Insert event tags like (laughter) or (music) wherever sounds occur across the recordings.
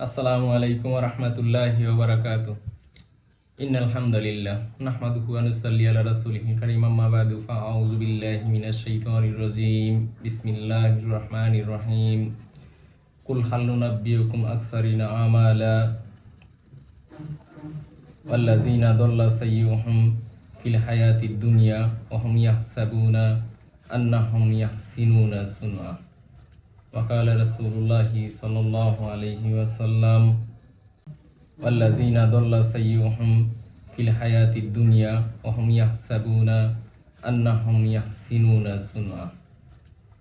আসসালামু আলাইকুম রহমতুল্লাহি ওবরাকাত ইন আলহামদুলিল্লাহ নাহমাদুহু ওয়া নুসাল্লি আলা রাসূলিহি কারীম আম্মা বাদু ফাআউযু বিল্লাহি মিনাশ শাইতানির রাজীম বিসমিল্লাহির রহমানির রহিম কুল হাল নুনাব্বিয়ুকুম আকসারিনা আমালা ওয়াল্লাযিনা দাল্লা সাইয়্যুহুম ফিল হায়াতিদ দুনিয়া ওয়া হুম ইয়াহসাবুনা আন্নাহুম ইয়াহসিনুনা সুনআ وقال رسول الله صلى الله عليه وسلم والذين ضل سيئهم في الحياة الدنيا وهم يحسبون أنهم يحسنون صنعا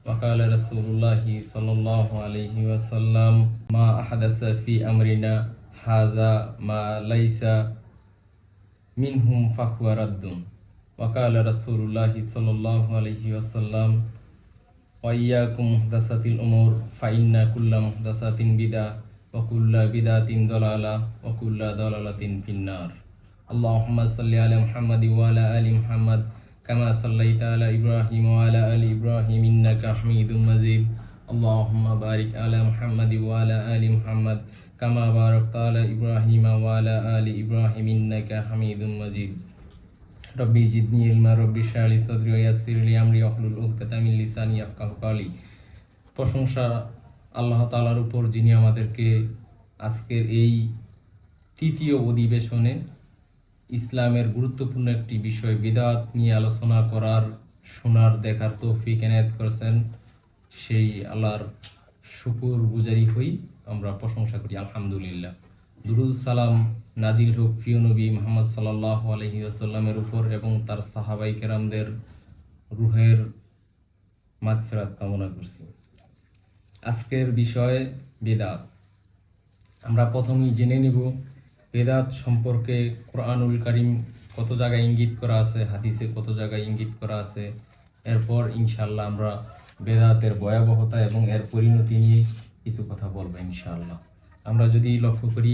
وقال رسول الله صلى الله عليه وسلم ما أحدث في أمرنا هذا ما ليس منهم فهو رد. وقال رسول الله صلى الله عليه وسلم وإياكم محدثات الأمور فإن كل محدثات بدعة وكل بدعة ضلالة وكل ضلالة في النار. اللهم صل على محمد وعلى آل محمد كما صليت على إبراهيم وعلى آل إبراهيم إنك حميد مجيد. اللهم بارك على محمد وعلى آل محمد كما باركت على إبراهيم وعلى آل إبراهيم إنك حميد مجيد. রব্বি জিদনি ইলমা রব্বি শালি সদরি ইয়াসির লি আমরি ওয়াহলুল উকদাতা মিন লিসানি ইয়াফকাহু কাওলি প্রশংসা আল্লাহ তাআলার উপর, যিনি আমাদেরকে আজকের এই তৃতীয় অধিবেশনে ইসলামের গুরুত্বপূর্ণ একটি বিষয়, বিদাত নিয়ে আলোচনা করার, শোনার, দেখার তৌফিক এনায়েত করেছেন। সেই আল্লাহর শুকুর গুজারি হই আমরা প্রশংসা করি। আলহামদুলিল্লাহ। দুরুদ সালাম। নাজিল হোক প্রিয় নবী মোহাম্মদ সাল্লাহ আলহি আসাল্লামের উপর এবং তার সাহাবাই কেরামদের রুহের মাগফেরাত কামনা করছি। আজকের বিষয় বেদাত। আমরা প্রথমেই জেনে নিব, বেদাত সম্পর্কে কোরআনুল কারিম কত জায়গায় ইঙ্গিত করা আছে, হাদিসে কত জায়গায় ইঙ্গিত করা আছে। এরপর ইনশাল্লাহ আমরা বেদাতের ভয়াবহতা এবং এর পরিণতি নিয়ে কিছু কথা বলব ইনশাআল্লাহ। আমরা যদি লক্ষ্য করি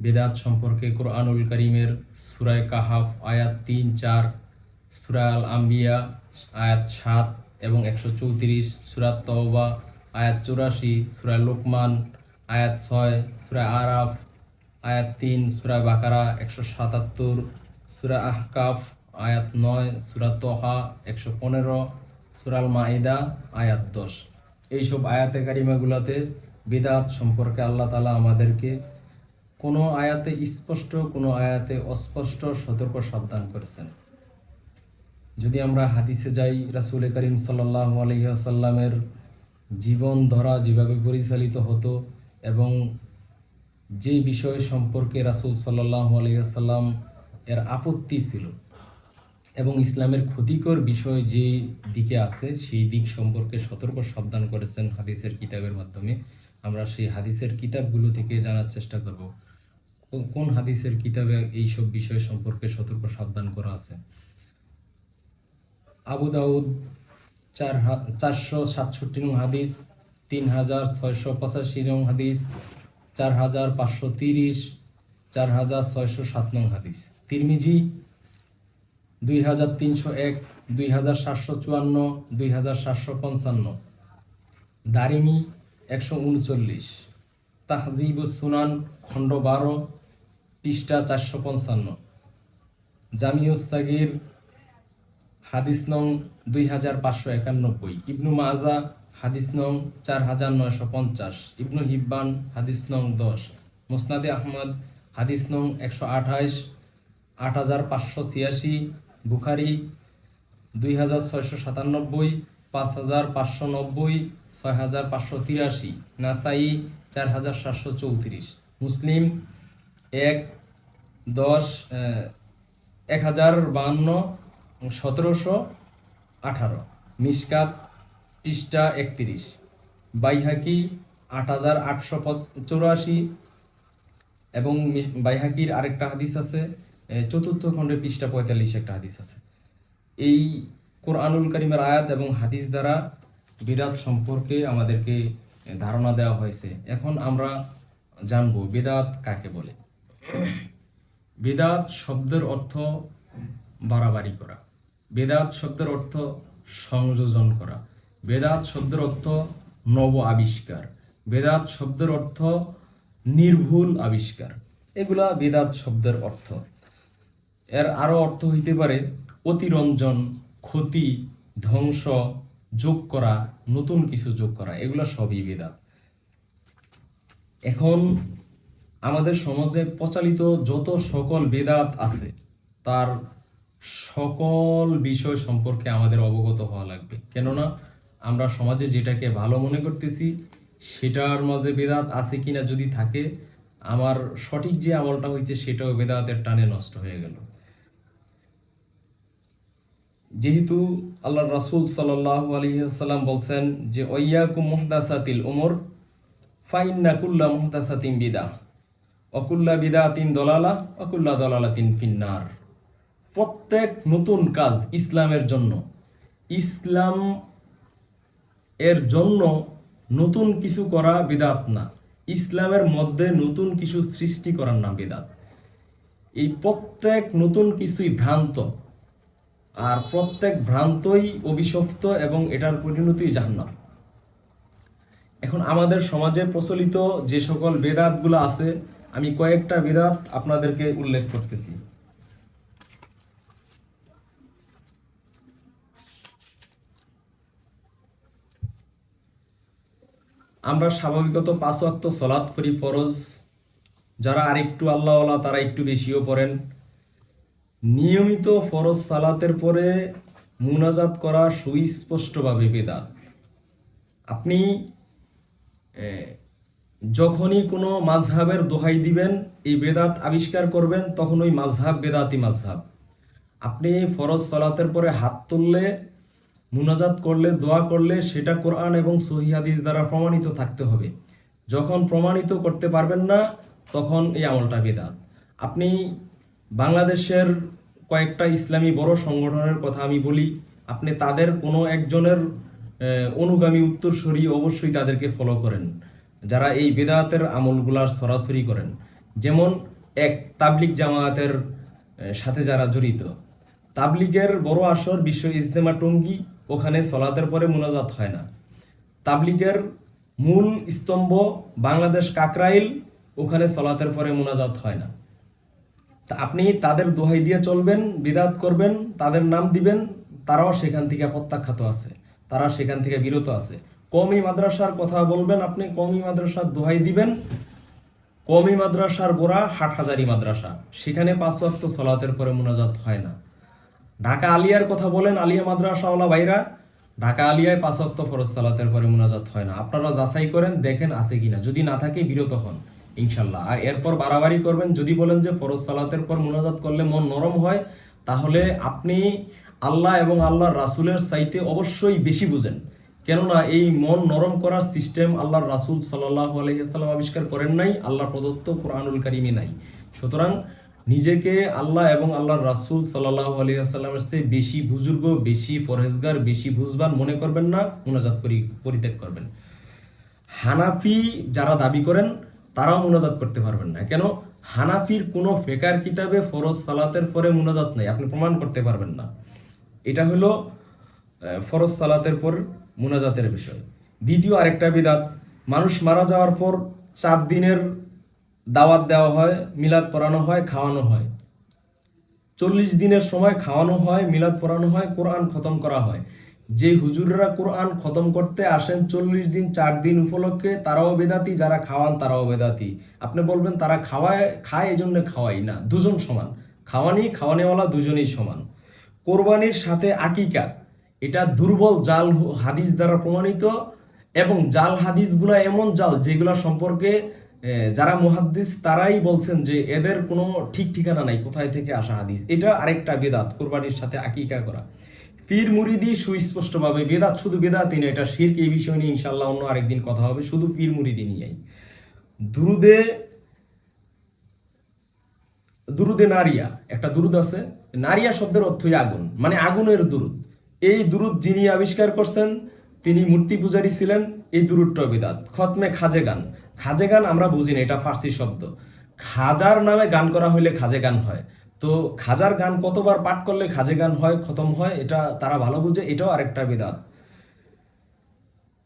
বেদাত সম্পর্কে কোরআনুল করিমের সুরায় কাহাফ, আয়াত তিন, চার সুরা আল আম্বিয়া, আয়াত সাত এবং একশো চৌত্রিশ, সুরাত তওবা, আয়াত চুরাশি সুরা লোকমান, আয়াত ছয় সুরা আরাফ, আয়াত তিন সুরা বাকারা, একশো সাতাত্তর সুরা আহকাফ, আয়াত নয় সুরা তহা, একশো পনেরো, সুরাল মাইদা, আয়াত দশ। এইসব আয়াতে কারিমাগুলোতে বেদাত সম্পর্কে আল্লাহ তালা আমাদেরকে কোনো আয়াতে স্পষ্ট, কোনো আয়াতে অস্পষ্ট সতর্ক সাবধান করেছেন। যদি আমরা হাদিসে যাই, রাসুল করিম সাল্লাহ আলহিহাসাল্লামের জীবন ধরা যেভাবে পরিচালিত হতো এবং যে বিষয় সম্পর্কে রাসুল সাল্লাহ আলহিহাসাল্লাম এর আপত্তি ছিল এবং ইসলামের ক্ষতিকর বিষয় যে দিকে আছে, সেই দিক সম্পর্কে সতর্ক সাবধান করেছেন হাদিসের কিতাবের মাধ্যমে। আমরা সেই হাদিসের কিতাবগুলো থেকে জানার চেষ্টা করব। কোন হাদিসের কিতাবে এইসব বিষয় সম্পর্কে সতর্ক সাবধান করা আছে? আবু দাউদ, চার চারশো সাতষট্টি নং হাদিস, তিন হাজার ছয়শো পঁচাশি নং হাদিস, চার হাজার পাঁচশো তিরিশ, চার হাজার ছয়শো সাত নং হাদিস। তিরমিজি, দুই হাজার তিনশো এক, দুই হাজার সাতশো চুয়ান্ন, দুই হাজার সাতশো পঞ্চান্ন। দারিমি, একশো উনচল্লিশ। তাহজিবুস সুনান, খণ্ড বারো পৃষ্ঠা চারশো পঞ্চান্ন। জামিউস সাগির, হাদিস নং দুই হাজার পাঁচশো একানব্বই। ইবনু মাজা, হাদিস নং চার হাজার নয়শো পঞ্চাশ। ইবনু হিব্বান, হাদিস নং দশ। মুসনাদে আহমদ, হাদিস নং একশো আঠাইশ আট হাজার পাঁচশো ছিয়াশি। বুখারি, দুই হাজার ছয়শো সাতানব্বই, পাঁচ হাজার পাঁচশো নব্বই, ছয় হাজার পাঁচশো তিরাশি। নাসাই, চার হাজার সাতশো চৌত্রিশ। মুসলিম এক, দশ এক হাজার বাহান্ন, সতেরোশো আঠারো। মিসকাত পৃষ্ঠা একত্রিশ। বাইহাকি আট হাজার আটশো চৌরাশি। এবং বাইহাকির আরেকটা হাদিস আছে চতুর্থ খণ্ডে পৃষ্ঠা পঁয়তাল্লিশ একটা হাদিস আছে। এই কোরআনুল করিমের আয়াত এবং হাদিস দ্বারা বিদাত সম্পর্কে আমাদেরকে ধারণা দেওয়া হয়েছে। এখন আমরা জানব বেদাত কাকে বলে। (coughs) বেদাত শব্দের অর্থ বাড়াবাড়ি করা। বেদাত শব্দের অর্থ সংযোজন করা। বেদাত শব্দের অর্থ নব আবিষ্কার। বেদাত শব্দের অর্থ নির্ভুল আবিষ্কার। এগুলা বেদাত শব্দের অর্থ। এর আরও অর্থ হইতে পারে অতিরঞ্জন, ক্ষতি, ধ্বংস, যোগ করা, নতুন কিছু যোগ করা। এগুলা সবই বেদাত। এখন আমাদের সমাজে প্রচালিত যত সকল বেদাত আছে, তার সকল বিষয় সম্পর্কে আমাদের অবগত হওয়া লাগবে। কেননা, আমরা সমাজে যেটাকে ভালো মনে করতেছি, সেটার মাঝে বেদাত আছে কিনা যদি থাকে, আমার সঠিক যে আমলটা হয়েছে সেটাও বেদাতের টানে নষ্ট হয়ে গেল। যেহেতু আল্লাহ রাসূল সাল্লাল্লাহু আলাইহি সাল্লাম বলছেন যে, ওয়াইয়াকুম মুহদাসাতিল উমর, ফাইন্না কুল্লা মুহদাসাতিন বিদা। অকুল্লা বিদা তিন দলালা, অকুল্লা দলালা তিন ফিন্নার। প্রত্যেক নতুন কাজ ইসলামের জন্য। ইসলাম এর জন্য নতুন কিছু করা বিদাত না। ইসলামের মধ্যে নতুন কিছু সৃষ্টি করার নাম বিদাত। এই প্রত্যেক নতুন কিছুই ভ্রান্ত। আর প্রত্যেক ভ্রান্তই অভিশপ্ত এবং এটার পরিণতি জাহান্নাম। এখন আমাদের সমাজে প্রচলিত যে সকল বেদাতগুলো আছে আমি কয়েকটা বেদাত আপনাদেরকে উল্লেখ করতেছি। আমরা স্বাভাবিকত পাঁচ ওয়াক্ত সলাৎ করি ফরজ। যারা আরেকটু আল্লাহওয়ালা, তারা একটু বেশিও পড়েন। নিয়মিত ফরজ সালাতের পরে মুনাজাত করা সুস্পষ্টভাবে বেদাত। আপনি যখনই কোনো মাঝহাবের দোহাই দিবেন, এই বেদাত আবিষ্কার করবেন, তখন ওই মাঝহাব বেদাতি মাঝহাব। আপনি ফরজ সালাতের পরে হাত তুললে, মুনাজাত করলে, দোয়া করলে, সেটা কোরআন এবং সহি হাদিস দ্বারা প্রমাণিত থাকতে হবে। যখন প্রমাণিত করতে পারবেন না, তখন এই আমলটা বেদাত। আপনি বাংলাদেশের কয়েকটা ইসলামী বড় সংগঠনের কথা আমি বলি, আপনি তাদের কোনো একজনের অনুগামী উত্তরসূরি অবশ্যই তাদেরকে ফলো করেন। যারা এই বেদাতের আমলগুলার সরাসরি করেন। যেমন এক তাবলিক জামায়াতের সাথে যারা জড়িত। তাবলিগের বড় আসর বিশ্ব ইজতেমা টঙ্গি, ওখানে সলাতের পরে মোনাজাত হয় না। তাবলিগের মূল স্তম্ভ বাংলাদেশ কাকরাইল, ওখানে সলাতের পরে মোনাজাত হয় না। তা আপনি তাদের দোহাই দিয়ে চলবেন, বিদাত করবেন, তাদের নাম দিবেন, তারাও সেখান থেকে প্রত্যাখ্যাত আছে, তারা সেখান থেকে বিরত আছে। কমি মাদ্রাসার কথা বলবেন আপনি, কমি মাদ্রাসার দোহাই দিবেন। কমি মাদ্রাসার গোড়া হাটহাজারি মাদ্রাসা। সেখানে পাঁচ ওয়াক্ত সলাতের পরে মোনাজাত হয় না। ঢাকা আলিয়ার কথা বলেন, আলিয়া মাদ্রাসাওয়ালা ভাইরা, ঢাকা আলিয়ায় পাঁচ ওয়াক্ত ফরজ সালাতের পরে মোনাজাত হয় না। আপনারা যাচাই করেন, দেখেন আছে কিনা। যদি না থাকে, বিরত হন, ইনশাল্লাহ। আর এরপর বাড়াবাড়ি করবেন, যদি বলেন যে ফরজ সালাতের পর মোনাজাত করলে মন নরম হয়, তাহলে আপনি আল্লাহ এবং আল্লাহর রাসূলের চাইতে অবশ্যই বেশি বুঝেন। কেননা এই মন নরম করার সিস্টেম আল্লাহর রাসূল সাল্লাহ আলাইহি সাল্লাম আবিষ্কার করেন নাই আল্লাহ প্রদত্ত কোরআনুল কারিমে নাই। সুতরাং নিজেকে আল্লাহ এবং আল্লাহর রাসূল সাল্লাল্লাহু আলাইহি সাল্লামের চেয়ে বেশি বুজুর্গ, বেশি পরহেজগার, বেশি বুঝবান মনে করবেন না, মোনাজাত পরি- পরিত্যাগ করবেন। হানাফি যারা দাবি করেন, তারাও মুনাজাত করতে পারবেন না। কেন? হানাফির কোনো ফেকার কিতাবে ফরজ সালাতের পরে মুনাজাত নাই, আপনি প্রমাণ করতে পারবেন না। এটা হলো ফরজ সালাতের পর মুনাজাতের বিষয়। দ্বিতীয় আরেকটা বিদাত, মানুষ মারা যাওয়ার পর চার দিনের দাওয়াত দেওয়া হয়, মিলাদ পড়ানো হয়, খাওয়ানো হয়। চল্লিশ দিনের সময় খাওয়ানো হয়, মিলাদ পড়ানো হয়, কোরআন খতম করা হয়। যে হুজুররা কোরআন খতম করতে আসেন চল্লিশ দিন, চার দিন উপলক্ষে, তারাও বেদাতি, যারা খাওয়ান তারাও বেদাতি। আপনি বলবেন, তারা খাওয়ায়, খায় এই জন্য খাওয়াই না, দুজন সমান। খাওয়ানি, খাওয়ানেওয়ালা দুজনেই সমান। কোরবানির সাথে আকিকা এটা দুর্বল জাল হাদিস দ্বারা প্রমাণিত এবং জাল হাদিসগুলো এমন জাল যেগুলো সম্পর্কে যারা মুহাদ্দিস তারাই বলছেন যে এদের কোনো ঠিক ঠিকানা নাই, কোথায় থেকে আসা হাদিস। এটা আরেকটা বেদাত, কোরবানির সাথে আকিকা করা। পীর মুরিদি সুস্পষ্টভাবে বেদাত, শুধু বেদাতই না এটা শিরক এই বিষয় নিয়ে ইনশাল্লাহ অন্য আরেকদিন কথা হবে, শুধু পীর মুরিদি নিয়েই। দুরুদে দুরুদে নারিয়া, একটা দুরুদ আছে, নারিয়া শব্দের অর্থই আগুন মানে আগুনের দুরুদ। এই দুরুদ যিনি আবিষ্কার করছেন, তিনি মূর্তি পূজারী ছিলেন, এই দুরুদটা বেদাত। খতমে খাজে গান। খাজে গান আমরা বুঝি না, এটা ফার্সি শব্দ। খাজার নামে গান করা হইলে খাজে গান হয়। তো খাজার গান কতবার পাঠ করলে খাজে গান হয়, খতম হয়, এটা তারা ভালো বুঝে, এটাও আরেকটা বেদাত।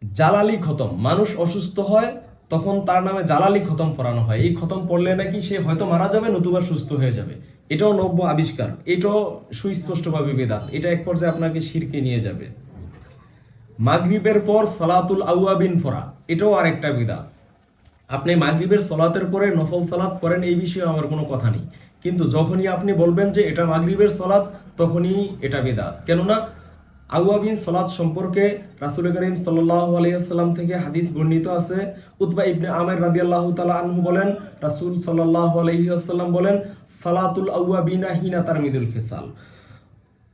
জালালি খতম। মানুষ অসুস্থ হয়, তখন তার নামে জালালি খতম পড়ানো হয়। এই খতম পড়লে নাকি সে হয়তো মারা যাবে, নতুবা সুস্থ হয়ে যাবে। এটাও নব্য আবিষ্কার, এটাও সুস্পষ্টভাবে বেদাত এটা এক পর্যায়ে আপনাকে শিরকে নিয়ে যাবে। মাগরিবের পর সালাতুল আউয়াবিন ফরা এটাও আরেকটা বেদাত আপনি মাগরিবের সলাতের পরে নফল সালাত করেন এই বিষয়ে আমার কোনো কথা নেই। কিন্তু যখনই আপনি বলবেন যে এটা মাগরিবের সলাত, তখনই এটা বেদাত কেননা আউয়াবিন সলাত সম্পর্কে রাসুল করিম আলাইসাল্লাম থেকে হাদিস বর্ণিত আছে। উতবা ইবনে আমের রাদি আল্লাহ তালা আনহু বলেন, রাসুল আলাইসাল্লাম বলেন, সালাতুল আউয়াবিনা হিনা তার মিদুল খেসাল।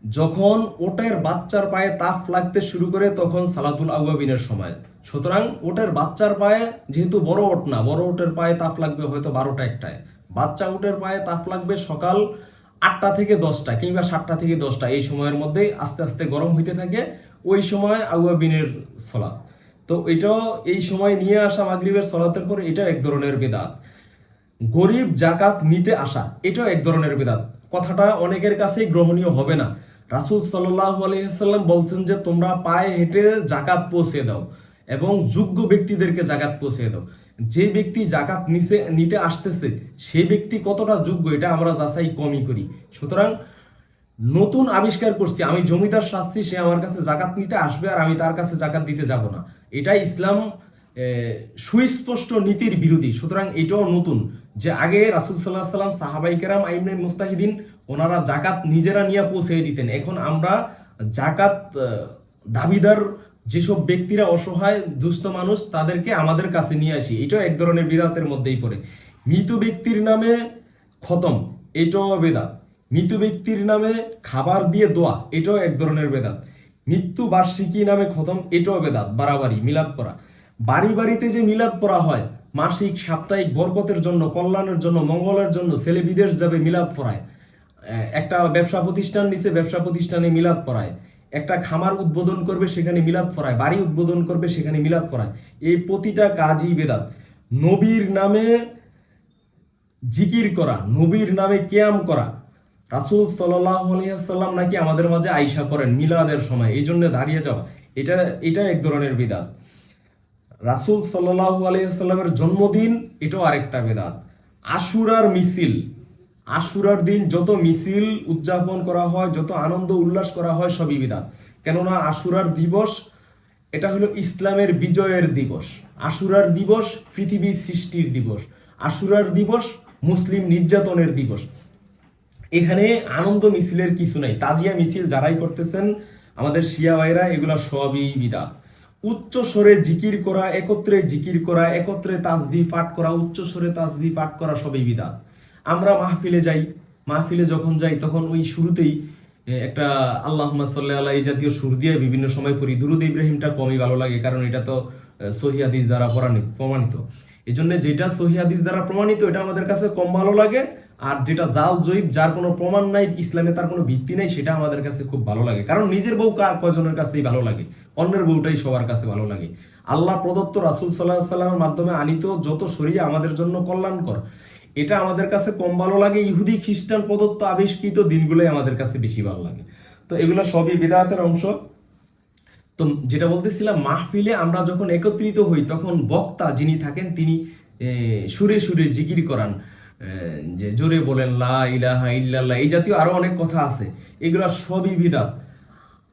যখন ওটের বাচ্চার পায়ে তাপ লাগতে শুরু করে, তখন সালাতুল আউয়াবিনের সময়। সুতরাং ওটের বাচ্চার পায়ে যেহেতু বড় ওট না, বড় ওটের পায়ে তাপ লাগবে হয়তো বারোটা একটায়। বাচ্চা উটের পায়ে তাপ লাগবে সকাল আটটা থেকে দশটা কিংবা সাতটা থেকে দশটা এই সময়ের মধ্যে আস্তে আস্তে গরম হইতে থাকে। ওই সময় আউয়াবিনের সলাৎ। তো এটাও এই সময় নিয়ে আসা মাগরিবের সলাতের পর এটা এক ধরনের বেদাত। গরিব জাকাত নিতে আসা, এটাও এক ধরনের বেদাত। কথাটা অনেকের কাছেই গ্রহণীয় হবে না। রাসুল আলহিহাল্লাম বলছেন যে, তোমরা পায়ে হেঁটে জাকাত পৌঁছে দাও এবং যোগ্য ব্যক্তিদেরকে জাকাত পৌঁছে দাও। যে ব্যক্তি জাকাত নিচে নিতে আসতেছে, সে ব্যক্তি কতটা যোগ্য এটা আমরা যাচাই কমই করি। সুতরাং নতুন আবিষ্কার করছি, আমি জমিদার শাস্তি, সে আমার কাছে জাকাত নিতে আসবে আর আমি তার কাছে জাকাত দিতে যাব না। এটা ইসলাম সুস্পষ্ট নীতির বিরোধী, সুতরাং এটাও নতুন যে আগে রাসুল সাল্লাহ সাল্লাম সাহাবাই কেরাম আইমনে মুস্তাহিদিন, ওনারা জাকাত নিজেরা নিয়ে পৌঁছে দিতেন। এখন আমরা জাকাত দাবিদার যেসব ব্যক্তিরা অসহায়, দুস্থ মানুষ, তাদেরকে আমাদের কাছে নিয়ে আসি। এটাও এক ধরনের বিদাতের মধ্যেই পড়ে। মৃত ব্যক্তির নামে খতম, এটাও বেদাত মৃত ব্যক্তির নামে খাবার দিয়ে দোয়া, এটাও এক ধরনের বেদাত। মৃত্যু বার্ষিকী নামে খতম, এটাও বেদাত, বাড়াবাড়ি, মিলাদ পড়া। বাড়ি বাড়িতে যে মিলাদ পড়া হয়, মাসিক, সাপ্তাহিক বরকতের জন্য, কল্যাণের জন্য, মঙ্গলের জন্য, ছেলে বিদেশ যাবে মিলাদ পড়ায়। একটা ব্যবসা প্রতিষ্ঠান নিচে, ব্যবসা প্রতিষ্ঠানে মিলাদ পড়ায়। একটা খামার উদ্বোধন করবে, সেখানে মিলাদ পড়ায় বাড়ি উদ্বোধন করবে, সেখানে মিলাদ পড়ায় এই প্রতিটা কাজই বেদাত। নবীর নামে জিকির করা, নবীর নামে কেয়াম করা। রাসুল সাল্লাম নাকি আমাদের মাঝে আইসা করেন মিলাদের সময়। এই জন্য দাঁড়িয়ে যাওয়া, এটা এটা এক ধরনের বিদাত। রাসুল সাল্লাহ আলাইসাল্লামের জন্মদিন, এটাও আরেকটা বেদাত। আশুরার মিছিল আশুরার দিন যত মিছিল উদযাপন করা হয়, যত আনন্দ উল্লাস করা হয়, সবই বিদাত। কেননা আশুরার দিবস, এটা হলো ইসলামের বিজয়ের দিবস। আশুরার দিবস পৃথিবীর সৃষ্টির দিবস। আশুরার দিবস মুসলিম নির্যাতনের দিবস। এখানে আনন্দ মিছিলের কিছু নাই। তাজিয়া মিছিল যারাই করতেছেন, আমাদের শিয়া ভাইরা এগুলা সবই বিদাত। উচ্চ স্বরে জিকির করা, একত্রে জিকির করা, একত্রে তাজবি পাঠ করা, উচ্চ স্বরে তাজবি পাঠ করা সবই বিদাত। আমরা মাহফিলে যাই, মাহফিলে যখন যাই, তখন ওই শুরুতেই একটা আল্লাহ সাল্লাহ এই জাতীয় সুর দিয়ে বিভিন্ন সময় পড়ি। দুরুদ ইব্রাহিমটা কমই ভালো লাগে, কারণ এটা তো সহিয়াদিস দ্বারা প্রমাণিত এই জন্য যেটা সহিয়াদিস দ্বারা প্রমাণিত, এটা আমাদের কাছে কম ভালো লাগে। আর যেটা জাল জৈব যার কোনো প্রমাণ নাই, ইসলামে তার কোনো ভিত্তি নেই, সেটা আমাদের কাছে খুব ভালো লাগে। কারণ নিজের বউ কার কজনের কাছেই ভালো লাগে? অন্যের বউটাই সবার কাছে ভালো লাগে। আল্লাহ প্রদত্ত রাসুল সাল্লাহ সাল্লামের মাধ্যমে আনিত যত শরীর আমাদের জন্য কল্যাণকর। এটা আমাদের কাছে কম ভালো লাগে। ইহুদি, খ্রিস্টান প্রদত্ত আবিষ্কৃত দিনগুলোই আমাদের কাছে বেশি ভালো লাগে। তো এগুলো সবই বেদাতের অংশ। তো যেটা বলতেছিলাম, মাহফিলে আমরা যখন একত্রিত হই, তখন বক্তা যিনি থাকেন, তিনি সুরে সুরে জিকির করান। যে জোরে বলেন, লা ইলাহা ইল্লাল্লাহ, এই জাতীয় আরও অনেক কথা আছে। এগুলো সবই বিদাত।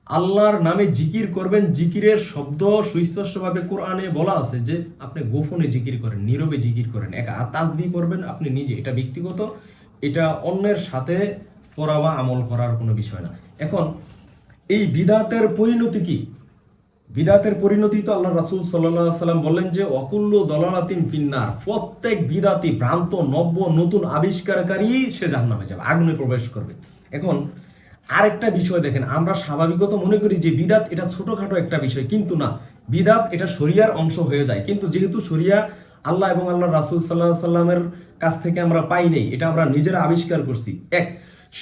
আল্লাহর নামে জিকির করবেন, জিকিরের শব্দ সুস্পষ্টভাবে কোরআনে বলা আছে যে আপনি গোপনে জিকির করেন, নীরবে জিকির করেন, একা তাজবি করবেন আপনি নিজে, এটা ব্যক্তিগত, এটা অন্যের সাথে করা বা আমল করার কোনো বিষয় না। এখন, এই বিদাতের পরিণতি কি? বিদাতের পরিণতি তো আল্লাহ রাসুল সাল্লাহ সাল্লাম বললেন যে অকুল্য দলালাতিন ফিন্নার প্রত্যেক বিদাতি ভ্রান্ত, নব্য, নতুন আবিষ্কারকারী সে জাহান্নামে যাবে, আগুনে প্রবেশ করবে। এখন আরেকটা বিষয় দেখেন, আমরা স্বাভাবিকত মনে করি যে বিদাত এটা ছোটখাটো একটা বিষয়, কিন্তু না। বিদাত এটা শরিয়ার অংশ হয়ে যায়। কিন্তু যেহেতু শরিয়া আল্লাহ এবং আল্লাহ রাসুল সাল্লাহ সাল্লামের কাছ থেকে আমরা পাই নেই, এটা আমরা নিজেরা আবিষ্কার করছি। এক,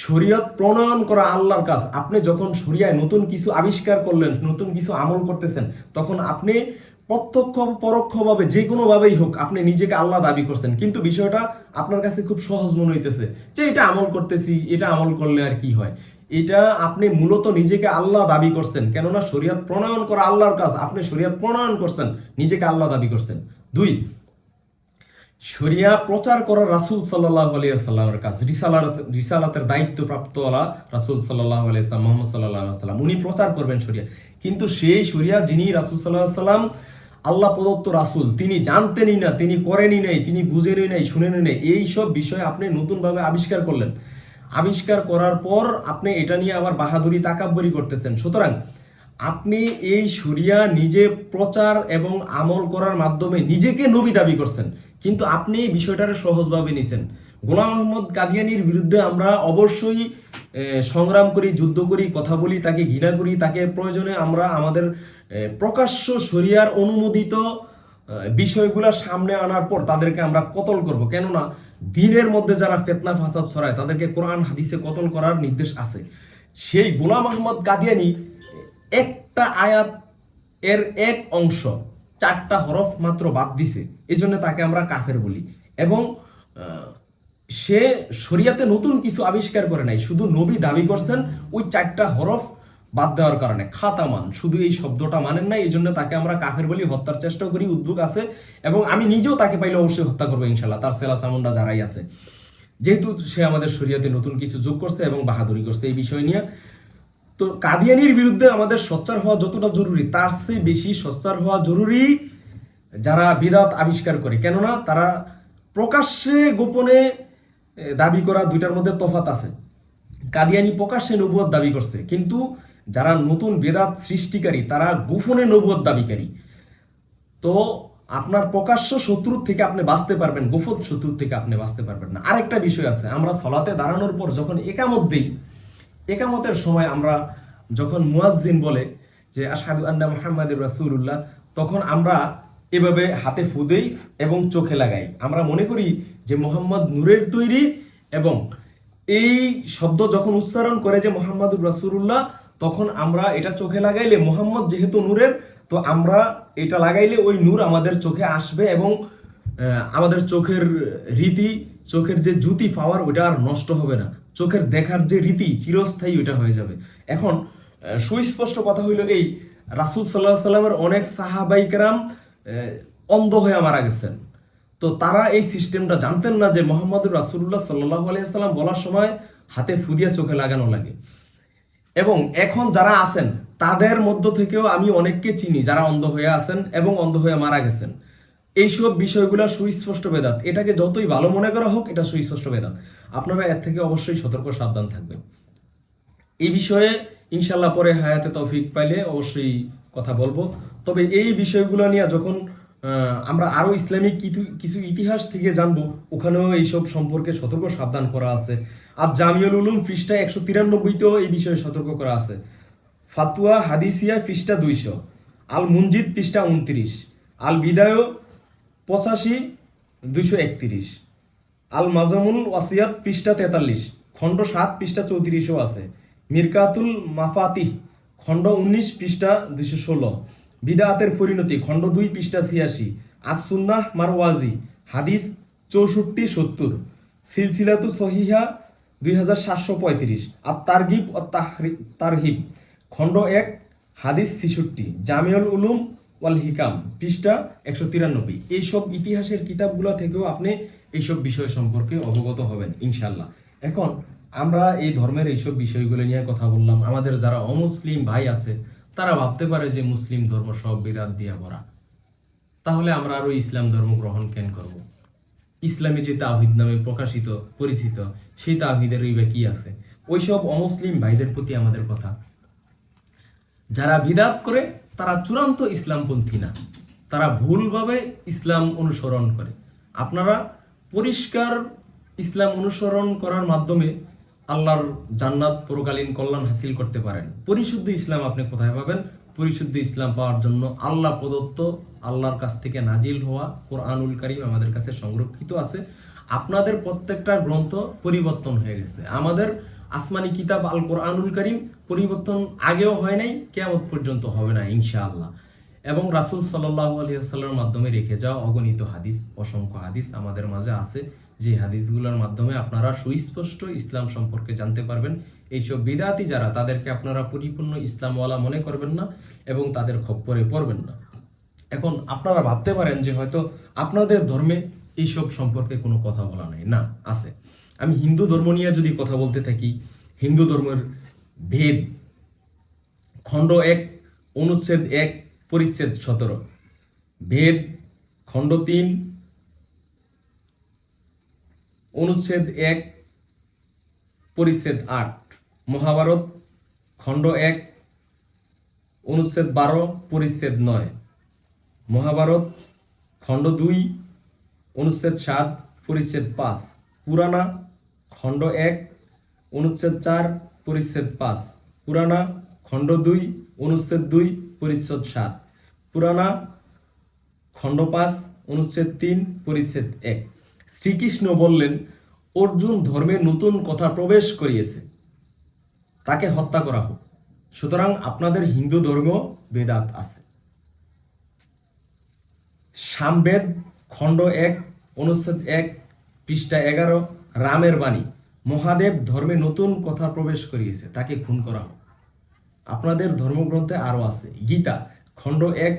শরীয়ত প্রণয়ন করা আল্লাহর কাজ। আপনি যখন শরিয়ায় নতুন কিছু আবিষ্কার করলেন, নতুন কিছু আমল করতেছেন, তখন আপনি প্রত্যক্ষ পরোক্ষভাবে যে কোনোভাবেই হোক আপনি নিজেকে আল্লাহ দাবি করছেন। কিন্তু বিষয়টা আপনার কাছে খুব সহজ মনে হইতেছে যে এটা আমল করতেছি, এটা আমল করলে আর কি হয়? এটা আপনি মূলত নিজেকে আল্লাহ দাবি করছেন। কেননা শরীয়ত প্রণয়ন করা আল্লাহর কাজ। আপনি শরীয়ত প্রণয়ন করছেন, নিজেকে আল্লাহ দাবি করছেন। দুই, শরিয়া প্রচার করা রাসুল সাল্লাহ আলিয়াল্লামের কাজ। রিসালাত, রিসালাতের দায়িত্ব প্রাপ্তওয়ালা রাসুল সাল্লাহ আলিয়াল্লাম মোহাম্মদ সাল্লাহ সাল্লাম উনি প্রচার করবেন শরিয়া। কিন্তু সেই শরিয়া যিনি রাসুল সাল্লাহ সাল্লাম আল্লাহ প্রদত্ত রাসুল, তিনি জানতেনই না, তিনি করেনই নাই, তিনি বুঝেনই নাই, শুনেনই নাই এই সব বিষয় আপনি নতুনভাবে আবিষ্কার করলেন। আবিষ্কার করার পর আপনি এটা নিয়ে আবার বাহাদুরি তাকাব্বরি করতেছেন। সুতরাং আপনি এই শরিয়া নিজে প্রচার এবং আমল করার মাধ্যমে নিজেকে নবী দাবি করছেন, কিন্তু আপনি এই বিষয়টারে সহজভাবে নিছেন। গোলাম মোহাম্মদ কাদিয়ানির বিরুদ্ধে আমরা অবশ্যই সংগ্রাম করি, যুদ্ধ করি, কথা বলি, তাকে ঘৃণা করি, তাকে প্রয়োজনে আমরা আমাদের প্রকাশ্য শরিয়ার অনুমোদিত বিষয়গুলা সামনে আনার পর তাদেরকে আমরা কতল করব। কেননা দিনের মধ্যে যারা ফেতনা, ফাসাদ ছড়ায়, তাদেরকে কোরআন, হাদিসে কতল করার নির্দেশ আছে? সেই গোলাম আহমদ কাদিয়ানি একটা আয়াত এর এক অংশ, চারটা হরফ মাত্র বাদ দিছে। এই জন্য তাকে আমরা কাফের বলি। এবং সে শরিয়াতে নতুন কিছু আবিষ্কার করে নাই। শুধু নবী দাবি করছেন, ওই চারটা হরফ বাদ দেওয়ার কারণে। খাতামান শুধু এই শব্দটা মানেন না এই জন্য তাকে আমরা কাফের বলি হত্যার চেষ্টা করি উদ্যোগ আছে, এবং আমি নিজেও তাকে পাইলে অবশ্যই হত্যা করব ইনশাল্লাহ তার সেলা সামুন্ডা যারাই আছে। যেহেতু সে আমাদের শরিয়াতে নতুন কিছু যোগ করছে এবং বাহাদুরি করছে এই বিষয় নিয়ে। তো কাদিয়ানির বিরুদ্ধে আমাদের সোচ্চার হওয়া যতটা জরুরি, তার চেয়ে বেশি সোচ্চার হওয়া জরুরি যারা বিদাত আবিষ্কার করে। কেননা তারা প্রকাশ্যে, গোপনে দাবি করা দুইটার মধ্যে তফাত আছে। কাদিয়ানি প্রকাশ্যে নবুয়ত দাবি করছে, কিন্তু যারা নতুন বেদাত সৃষ্টিকারী, তারা গোপনে নবুয়ত দাবিকারী। তো আপনার প্রকাশ্য শত্রুর থেকে আপনি বাঁচতে পারবেন, গোপন শত্রুর থেকে আপনি বাঁচতে পারবেন না। আরেকটা বিষয় আছে, আমরা সলাতে দাঁড়ানোর পর যখন একামত দেই, একামতের সময় আমরা যখন মুয়াজ্জিন বলে যে আসাদু আন্না মুহাম্মাদুর রাসূলুল্লাহ তখন আমরা এভাবে হাতে ফু দেই এবং চোখে লাগাই। আমরা মনে করি যে, মোহাম্মদ নূরের তৈরি এবং এই শব্দ যখন উচ্চারণ করে যে, মোহাম্মদুর রাসূলুল্লাহ তখন আমরা এটা চোখে লাগাইলে মোহাম্মদ যেহেতু নূরের, তো আমরা এটা লাগাইলে ওই নূর আমাদের চোখে আসবে এবং আমাদের চোখের রীতি, চোখের যে জুতি পাওয়ার ওটা আর নষ্ট হবে না। চোখের দেখার যে রীতি চিরস্থায়ী ওটা হয়ে যাবে। এখন সুস্পষ্ট কথা হইল এই, রাসুল সাল্লাহ সাল্লামের অনেক সাহাবাইকেরাম অন্ধ হয়ে মারা গেছেন। তো তারা এই সিস্টেমটা জানতেন না যে মোহাম্মদুর রাসুল্লাহ সাল্লাহ আলিয়া সাল্লাম বলার সময় হাতে ফুদিয়া চোখে লাগানো লাগে। এবং এখন যারা আছেন, তাদের মধ্য থেকেও আমি অনেককে চিনি যারা অন্ধ হয়ে আছেন এবং অন্ধ হয়ে মারা গেছেন। এইসব বিষয়গুলো সুস্পষ্ট বেদাত। এটাকে যতই ভালো মনে করা হোক, এটা সুস্পষ্ট বেদাত। আপনারা এর থেকে অবশ্যই সতর্ক, সাবধান থাকবেন। এই বিষয়ে ইনশাল্লাহ পরে হায়াতে তৌফিক পাইলে অবশ্যই কথা বলব। তবে এই বিষয়গুলো নিয়ে যখন আমরা আরও ইসলামিক কিছু কিছু ইতিহাস থেকে জানব। ওখানেও এইসব সম্পর্কে সতর্ক সাবধান করা আছে। আর জামিউল উলুম পৃষ্ঠা একশো তিরানব্বইতেও এই বিষয়ে সতর্ক করা আছে। ফাতুয়া হাদিসিয়া পৃষ্ঠা দুইশো। আল মুনজিদ পৃষ্ঠা উনত্রিশ। আল বিদায় পঁচাশি, দুইশো একত্রিশ। আল মাজামুল ওয়াসিয়াত পৃষ্ঠা তেতাল্লিশ। খণ্ড সাত পৃষ্ঠা চৌত্রিশও আছে। মিরকাতুল মাফাতিহ, খণ্ড উনিশ পৃষ্ঠা দুইশো ষোলো। বিদাতের পরিণতি, খণ্ড দুই, পৃষ্ঠা ছিয়াশি। আসুন্নাহ মারওয়াজি, হাদিস চৌষট্টি, সত্তর। সিলসিলাতু সহিহা, দুই হাজার সাতশো পঁয়ত্রিশ। আর তারগিব ও তারহিব, খণ্ড এক, হাদিস ছিষট্টি। জামিউল উলুম ওয়াল হিকাম, পৃষ্ঠা একশো তিরানব্বই। এইসব ইতিহাসের কিতাবগুলো থেকেও আপনি এইসব বিষয় সম্পর্কে অবগত হবেন ইনশাল্লাহ এখন আমরা এই ধর্মের এইসব বিষয়গুলো নিয়ে কথা বললাম। আমাদের যারা অমুসলিম ভাই আছে তারা ভাবতে পারে যে মুসলিম ধর্ম সব বিরাট দিয়া ভরা। তাহলে আমরা আরও ইসলাম ধর্ম গ্রহণ কেন করব? ইসলামে যে তাহিদ নামে প্রকাশিত, পরিচিত, সেই তাহিদের বা কি আছে? ওইসব অমুসলিম ভাইদের প্রতি আমাদের কথা। যারা বিদাত করে, তারা চূড়ান্ত ইসলামপন্থী না। তারা ভুলভাবে ইসলাম অনুসরণ করে। আপনারা পরিষ্কার ইসলাম অনুসরণ করার মাধ্যমে আল্লাহর জান্নাত, পরকালীন কল্যাণ হাসিল করতে পারেন। পরিশুদ্ধ ইসলাম আপনি কোথায় পাবেন? পরিশুদ্ধ ইসলাম পাওয়ার জন্য আল্লাহ প্রদত্ত, আল্লাহর কাছ থেকে নাজিল হওয়া কোরআনুল কারিম আমাদের কাছে সংরক্ষিত আছে। আপনাদের প্রত্যেকটা গ্রন্থ পরিবর্তন হয়ে গেছে। আমাদের আসমানি কিতাব আল কোরআনুল কারিম পরিবর্তন আগেও হয় নাই কেমন পর্যন্ত হবে না, ইনশাআল্লাহ। এবং রাসুল সাল্লাহ আলহিহাস্লামের মাধ্যমে রেখে যাওয়া অগণিত হাদিস, অসংখ্য হাদিস আমাদের মাঝে আছে। যে হাদিসগুলোর মাধ্যমে আপনারা সুস্পষ্ট ইসলাম সম্পর্কে জানতে পারবেন। এইসব বিদাতি যারা, তাদেরকে আপনারা পরিপূর্ণ ইসলামওয়ালা মনে করবেন না এবং তাদের খপ্পরে পড়বেন না। এখন আপনারা ভাবতে পারেন যে হয়তো আপনাদের ধর্মে এইসব সম্পর্কে কোনো কথা বলা নাই। না, আছে। আমি হিন্দু ধর্ম নিয়ে যদি কথা বলতে থাকি, হিন্দু ধর্মের ভেদ, খণ্ড এক, অনুচ্ছেদ এক, পরিচ্ছেদ সতেরো। ভেদ, খণ্ড তিন অনুচ্ছেদ এক, পরিচ্ছেদ আট, মহাভারত, খণ্ড এক, অনুচ্ছেদ বারো, পরিচ্ছেদ নয়। মহাভারত, খণ্ড দুই, অনুচ্ছেদ সাত, পরিচ্ছেদ পাঁচ। পুরানা, খণ্ড এক, অনুচ্ছেদ চার, পরিচ্ছেদ পাঁচ। পুরানা, খণ্ড দুই, অনুচ্ছেদ দুই, পরিচ্ছেদ সাত। পুরানা, খণ্ড পাঁচ, অনুচ্ছেদ তিন, পরিচ্ছেদ এক। শ্রীকৃষ্ণ বললেন, অর্জুন ধর্মে নতুন কথা প্রবেশ করিয়েছে। তাকে হত্যা করা হোক। সুতরাং আপনাদের হিন্দু ধর্ম বেদাত আছে। সামবেদ, খণ্ড এক, অনুচ্ছেদ এক, পৃষ্ঠা এগারো, রামের বাণী। মহাদেব ধর্মে নতুন কথা প্রবেশ করিয়েছে। তাকে খুন করা হোক। আপনাদের ধর্মগ্রন্থে আরও আছে। গীতা, খণ্ড এক,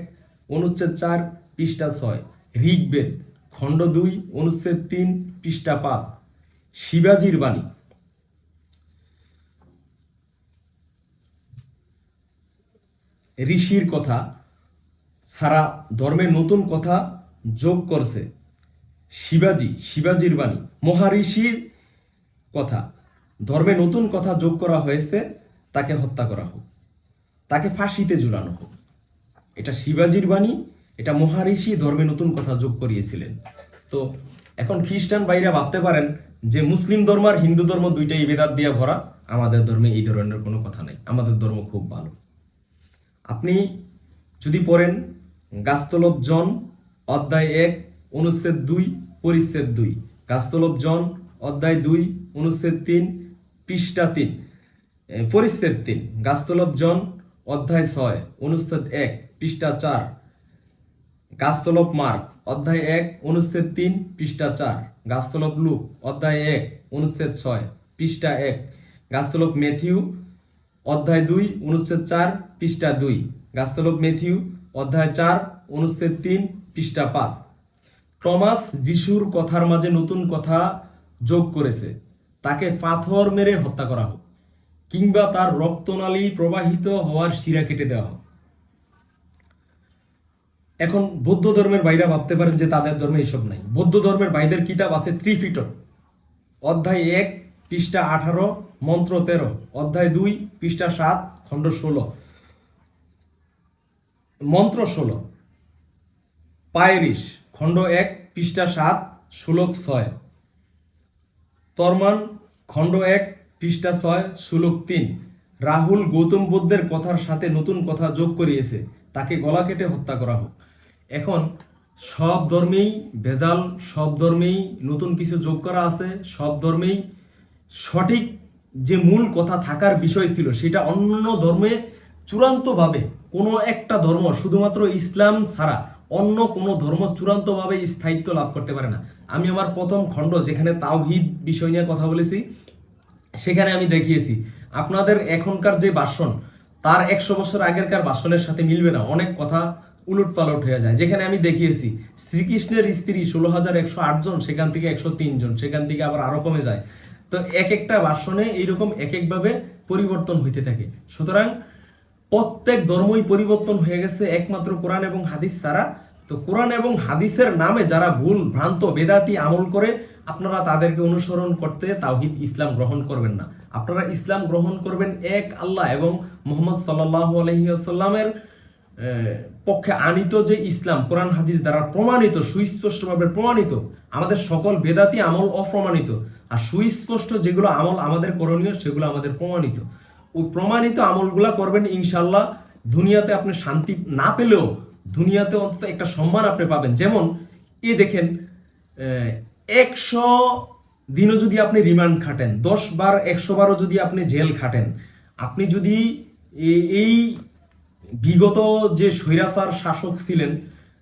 অনুচ্ছেদ চার, পৃষ্ঠা ছয়, ঋগ্বেদ। খণ্ড দুই, অনুচ্ছেদ তিন, পৃষ্ঠা পাঁচ, শিবাজির বাণী। ঋষির কথা সারা ধর্মে নতুন কথা যোগ করছে শিবাজি, শিবাজির বাণী। মহারিষির কথা, ধর্মে নতুন কথা যোগ করা হয়েছে, তাকে হত্যা করা হোক, তাকে ফাঁসিতে ঝুলানো হোক। এটা শিবাজির বাণী এটা মহারিষি ধর্মে নতুন কথা যোগ করিয়েছিলেন। তো এখন খ্রিস্টান ভাইরা ভাবতে পারেন যে মুসলিম ধর্ম আর হিন্দু ধর্ম দুইটাই বেদাত দিয়ে ভরা, আমাদের ধর্মে এই ধরনের কোনো কথা নাই। আমাদের ধর্ম খুব ভালো। আপনি যদি পড়েন গাস্তলব জন অধ্যায় এক, অনুচ্ছেদ দুই, পরিচ্ছেদ দুই। গাস্তলব জন অধ্যায় দুই, অনুচ্ছেদ তিন, পৃষ্ঠা তিন। পরিচ্ছেদ তিন। গাস্তলব জন অধ্যায় ছয়, অনুচ্ছেদ এক, পৃষ্ঠা চার। গাছতলব মার্ক, অধ্যায় এক, অনুচ্ছেদ তিন, পৃষ্ঠা চার। গাছতলব লুক, অধ্যায় এক, অনুচ্ছেদ ছয়, পৃষ্ঠা এক। গাছতলব ম্যাথিউ, অধ্যায় দুই, অনুচ্ছেদ চার, পৃষ্ঠা দুই। গাছতলব ম্যাথিউ, অধ্যায় চার, অনুচ্ছেদ তিন, পৃষ্ঠা পাঁচ। টমাস যিশুর কথার মাঝে নতুন কথা যোগ করেছে। তাকে পাথর মেরে হত্যা করা হোক, কিংবা তার রক্তনালী প্রবাহিত হওয়ার শিরা কেটে দেওয়া হোক। এখন বৌদ্ধ ধর্মের বাইরা ভাবতে পারেন যে তাদের ধর্মে এসব নাই। বৌদ্ধ ধর্মের বাইদের কিতাব আছে ত্রিফিটক অধ্যায় এক, পৃষ্ঠা আঠারো, মন্ত্র তেরো। অধ্যায় দুই, পৃষ্ঠা সাত, খণ্ড ষোলো। মন্ত্র ষোলো। পায়রিস খণ্ড এক, পৃষ্ঠা সাত শ্লোক ছয়। তরমান, খণ্ড এক, পৃষ্ঠা ছয় শ্লোক তিন। রাহুল গৌতম বুদ্ধের কথার সাথে নতুন কথা যোগ করিয়েছে। তাকে গলা কেটে হত্যা করা হোক। এখন সব ধর্মেই ভেজাল, সব ধর্মেই নতুন কিছু যোগ করা আছে, সব ধর্মেই সঠিক যে মূল কথা থাকার বিষয় ছিল, সেটা অন্য ধর্মে চূড়ান্তভাবে কোনো একটা ধর্ম, শুধুমাত্র ইসলাম ছাড়া অন্য কোনো ধর্ম চূড়ান্তভাবে স্থায়িত্ব লাভ করতে পারে না। আমি আমার প্রথম খণ্ড, যেখানে তাওহিদ বিষয় নিয়ে কথা বলেছি, সেখানে আমি দেখিয়েছি। আপনাদের এখনকার যে বাসন, তার একশো বছর আগেরকার বাসনের সাথে মিলবে না। অনেক কথা উলট পালট হয়ে যায়। যেখানে আমি দেখিয়েছি, শ্রীকৃষ্ণের স্ত্রী ষোলো হাজার একশো আটজন সেখান থেকে একশো তিনজন সেখান থেকে আবার আরও কমে যায়। তো এক একটা বাসনে এইরকম এক একভাবে পরিবর্তন হইতে থাকে। সুতরাং প্রত্যেক ধর্মই পরিবর্তন হয়ে গেছে, একমাত্র কোরআন এবং হাদিস ছাড়া। তো কোরআন এবং হাদিসের নামে যারা ভুল, ভ্রান্ত, বেদাতি আমল করে আপনারা তাদেরকে অনুসরণ করতে তাওহিদ ইসলাম গ্রহণ করবেন না। আপনারা ইসলাম গ্রহণ করবেন এক আল্লাহ এবং মোহাম্মদ সাল্লাহ আলহিহাস্লামের পক্ষে আনিত যে ইসলাম, কোরআন, হাদিস দ্বারা প্রমাণিত, সুস্পষ্টভাবে প্রমাণিত, আমাদের সকল বেদাতি আমল অপ্রমাণিত। আর সুস্পষ্ট যেগুলো আমল আমাদের করণীয়, সেগুলো আমাদের প্রমাণিত। ওই প্রমাণিত আমলগুলা করবেন ইনশাল্লাহ দুনিয়াতে আপনি শান্তি না পেলেও দুনিয়াতে অন্তত একটা সম্মান আপনি পাবেন। যেমন, এ দেখেন একশো দিনও যদি আপনি রিমান্ড খাটেন, দশ বার, একশো বারও যদি আপনি জেল খাটেন, আপনি যদি এই বিগত যে স্বৈরাচার শাসক ছিলেন,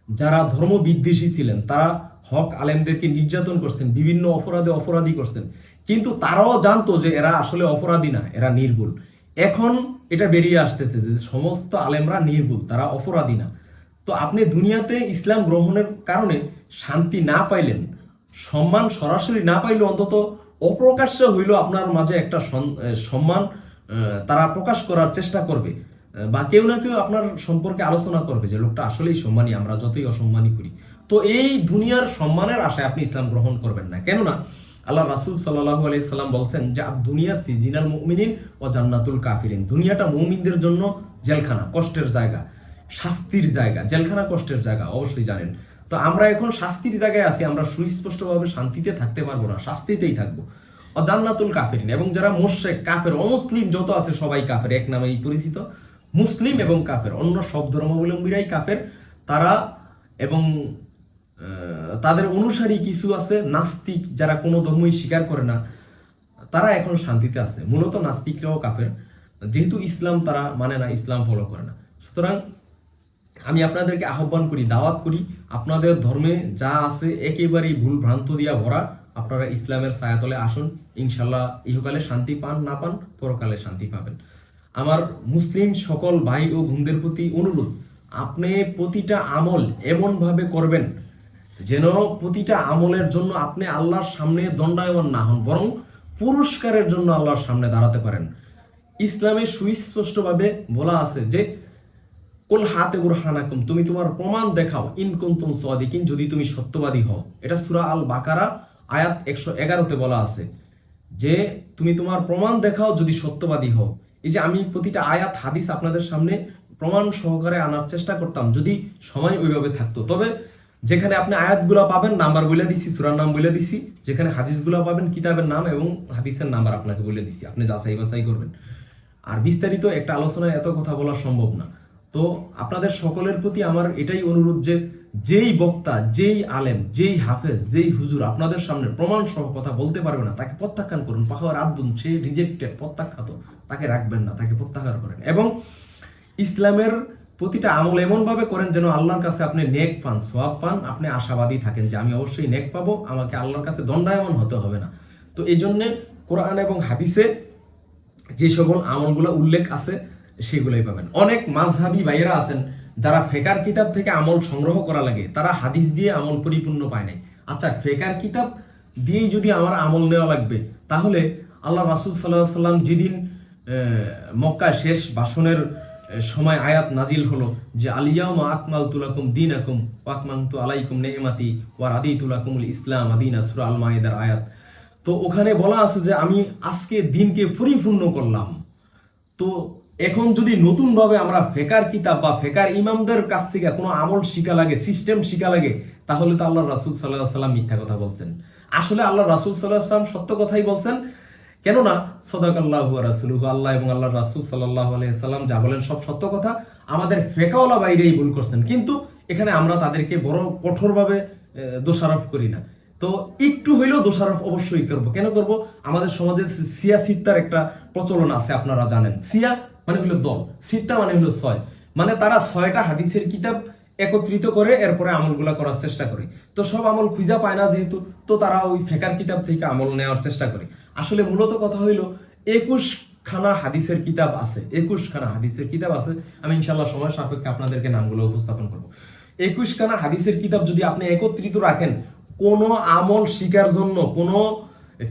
যারা ধর্ম বিদ্বেষী ছিলেন, তারা হক আলেমদেরকে নির্যাতন করছেন, বিভিন্ন অপরাধে অপরাধী করছেন, কিন্তু তারাও জানতো যে এরা আসলে অপরাধী না, এরা নির্ভুল। এখন এটা বেরিয়ে আসতেছে যে সমস্ত আলেমরা নির্ভুল, তারা অপরাধী না। তো আপনি দুনিয়াতে ইসলাম গ্রহণের কারণে শান্তি না পাইলেন সম্মান সরাসরি না পাইলে অন্তত অপ্রকাশ্য হইল আপনার মাঝে একটা সম্মান তারা প্রকাশ করার চেষ্টা করবে। বা কেউ না কেউ আপনার সম্পর্কে আলোচনা করবে যে লোকটা আসলেই সম্মানী, আমরা যতই অসম্মানী করি। তো এই দুনিয়ার সম্মানের আশায় আপনি ইসলাম গ্রহণ করবেন না। কেননা আল্লাহ রাসুল সাল্লাহ আলাইসাল্লাম বলছেন যে দুনিয়া সিজিনাল মুমিনিন ও জান্নাতুল কাফিরিন। দুনিয়াটা মুমিনদের জন্য জেলখানা, কষ্টের জায়গা, শাস্তির জায়গা, জেলখানা কষ্টের জায়গা, অবশ্যই জানেন। তো আমরা এখন শাস্তির জায়গায় আছি, আমরা সুস্পষ্টভাবে শান্তিতে থাকতে পারব না, শাস্তিতেই থাকব। ও জান্নাতুল কাফেরিন, এবং যারা মোশেক, কাফের, অমুসলিম যত আছে সবাই কাফের, এক নামেই পরিচিত। মুসলিম এবং কাফের, অন্য সব ধর্মাবলম্বীরাই কাফের। তারা এবং তাদের অনুসারী কিছু আছে, নাস্তিক, যারা কোনো ধর্মই স্বীকার করে না, তারা এখন শান্তিতে আছে। মূলত নাস্তিকরাও কাফের, যেহেতু ইসলাম তারা মানে না, ইসলাম ফলো করে না। সুতরাং আমি আপনাদেরকে আহ্বান করি, দাওয়াত করি, আপনাদের ধর্মে যা আছে একেবারেই ভুল ভ্রান্ত দিয়া ভরা, আপনারা ইসলামের ছায়াতলে আসুন, ইনশাল্লাহ ইহকালে শান্তি পান, না পান, পরকালে শান্তি পাবেন। আমার মুসলিম সকল ভাই ও বোনদের প্রতি অনুরোধ, আপনি প্রতিটা আমল এমনভাবে করবেন যেন প্রতিটা আমলের জন্য আপনি আল্লাহর সামনে দণ্ডায়মান না হন, বরং পুরস্কারের জন্য আল্লাহর সামনে দাঁড়াতে পারেন। ইসলামে সুস্পষ্টভাবে বলা আছে যে কুল হাতে বুরহানাকুম তুমি তোমার প্রমাণ দেখাও। ইন কুনতুম সাদিকিন, যদি তুমি সত্যবাদী হও। এটা সুরা আল বাকারা আয়াত একশো এগারোতে বলা আছে। যে তুমি তোমার প্রমাণ দেখাও যদি সত্যবাদী হও। এই যে আমি প্রতিটা আয়াত, হাদিস আপনাদের সামনে প্রমাণ সহকারে আনার চেষ্টা করতাম, যদি সময় ওইভাবে থাকতো। তবে যেখানে আপনি আয়াতগুলো পাবেন, নাম্বার বলে দিছি, সুরার নাম বলে দিছি, যেখানে হাদিসগুলো পাবেন, কিতাবের নাম এবং হাদিসের নাম্বার আপনাকে বলে দিছি। আপনি যাচাই বাছাই করবেন। আর বিস্তারিত একটা আলোচনায় এত কথা বলা সম্ভব না। তো আপনাদের সকলের প্রতি আমার এটাই অনুরোধ যে যেই বক্তা, যেই আলেম, যেই হাফেজ, যেই হুজুর আপনাদের সামনে প্রমাণ সহ কথা বলতে পারবে না, তাকে প্রত্যাখ্যান করুন। পাহাড় আব্দুল, সে রিজেক্টেড প্রত্যাখ্যাত। তাকে রাখবেন না, তাকে প্রত্যাহার করেন। এবং ইসলামের প্রতিটা আমল এমনভাবে করেন যেন আল্লাহর কাছে আপনি নেক পান সোয়াব পান, আপনি আশাবাদী থাকেন যে আমি অবশ্যই নেক পাবো, আমাকে আল্লাহর কাছে দণ্ডায়মন হতে হবে না। তো এই জন্যে কোরআন এবং হাদিসে যে সকল আমলগুলো উল্লেখ আছে সেগুলোই পাবেন। অনেক মাঝহাবি ভাইয়েরা আছেন যারা ফেকার কিতাব থেকে আমল সংগ্রহ করা লাগে তারা হাদিস দিয়ে আমল পরিপূর্ণ পায় নাই। আচ্ছা ফেকার কিতাব দিয়েই যদি আমার আমল নেওয়া লাগবে তাহলে আল্লাহ রাসুল সাল্লাহ সাল্লাম যেদিন আহ, মক্কায় শেষ আহ, সময় আয়াত নাজিল হলো যে আলিয়াউমা আকমাল তুলাকুম দিন আকুম ওয়াকমান তু আলাইকুম নেমাতি ওয়ার আদি তুলাকুমুল ইসলাম আদিনা সুরা আল মায়েদার আয়াত। তো ওখানে বলা আছে যে আমি আজকে দিনকে পরিপূর্ণ করলাম। তো এখন যদি নতুনভাবে আমরা ফেকার কিতাব বা ফেকার ইমামদের কাছ থেকে কোনো আমল শিখা লাগে সিস্টেম শিখা লাগে, তাহলে তো আল্লাহ রাসুল সাল্লাহ সাল্লাম মিথ্যা কথা বলছেন। আসলে আল্লাহ রাসুল সাল্লাহ সাল্লাম সত্য কথাই বলছেন, কেননা সদাক আল্লাহ রাসুলুহ, আল্লাহ এবং আল্লাহ রাসুল সাল্লাহ আলাইসাল্লাম যা বলেন সব সত্য কথা, আমাদের ফেকাওয়ালা বাইরেই ভুল করছেন। কিন্তু এখানে আমরা তাদেরকে বড় কঠোরভাবে দোষারোপ করি না। তো একটু হইলেও দোষারোপ অবশ্যই করব। কেন করব? আমাদের সমাজে সিয়া সিত্তার একটা প্রচলন আছে, আপনারা জানেন। সিয়া মানে হলো দল। সিত্তা মানে হলো ছয়। মানে তারা ছয়টা হাদিসের কিতাব একত্রিত করে, এরপরে আমলগুলা করার চেষ্টা করে। তো সব আমল খুঁজা পায় না যেহেতু, তো তারা ওই ফেকার কিতাব থেকে আমল নেওয়ার চেষ্টা করে। আসলে মূলত কথা হইল একুশ খানা হাদিসের কিতাব আছে। একুশ খানা হাদিসের কিতাব আছে। আমি ইনশাল্লাহ সময় সাপেক্ষে আপনাদেরকে নামগুলো উপস্থাপন করব। একুশ খানা হাদিসের কিতাব যদি আপনি একত্রিত রাখেন, কোনো আমল শিকার জন্য, কোনো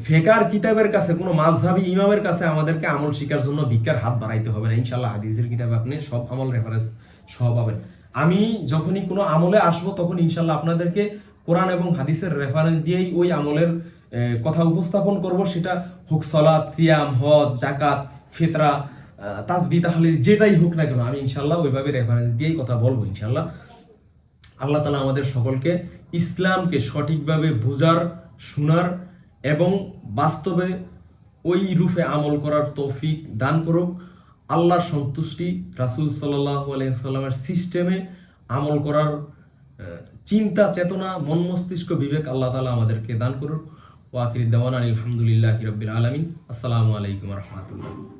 ফেকার কিতাবের কাছে, কোনো মাঝহাবি ইমামের কাছে আমাদেরকে আমল শিকার জন্য ভিক্ষার হাত বাড়াইতে হবে না। ইনশাল্লাহ হাদিসের কিতাবে আপনি সব আমল রেফারেন্স সহ পাবেন। আমি যখনই কোনো আমলে আসব, তখন ইনশাল্লাহ আপনাদেরকে কোরআন এবং হাদিসের রেফারেন্স দিয়েই ওই আমলের কথা উপস্থাপন করব। সেটা হোক সলাৎ, সিয়াম, হজ জাকাত ফেতরা তাজবি তাহলে যেটাই হোক না কেন, আমি ইনশাল্লাহ ওইভাবে রেফারেন্স দিয়েই কথা বলব ইনশাল্লাহ আল্লাহ তালা আমাদের সকলকে ইসলামকে সঠিকভাবে বোঝার, শোনার এবং বাস্তবে ওই রূপে আমল করার তৌফিক দান করুক। আল্লাহর সন্তুষ্টি রাসুল সাল্লাহ আলহিহাল্লামের সিস্টেমে আমল করার চিন্তা, চেতনা, মন মস্তিষ্ক, বিবেক আল্লাহ তালা আমাদেরকে দান করুক। ওয়াকির দেওয়ান আলহামদুলিল্লাহ রবিল আলমিন। আসসালামু আলাইকুম রহমতুল্লাহ।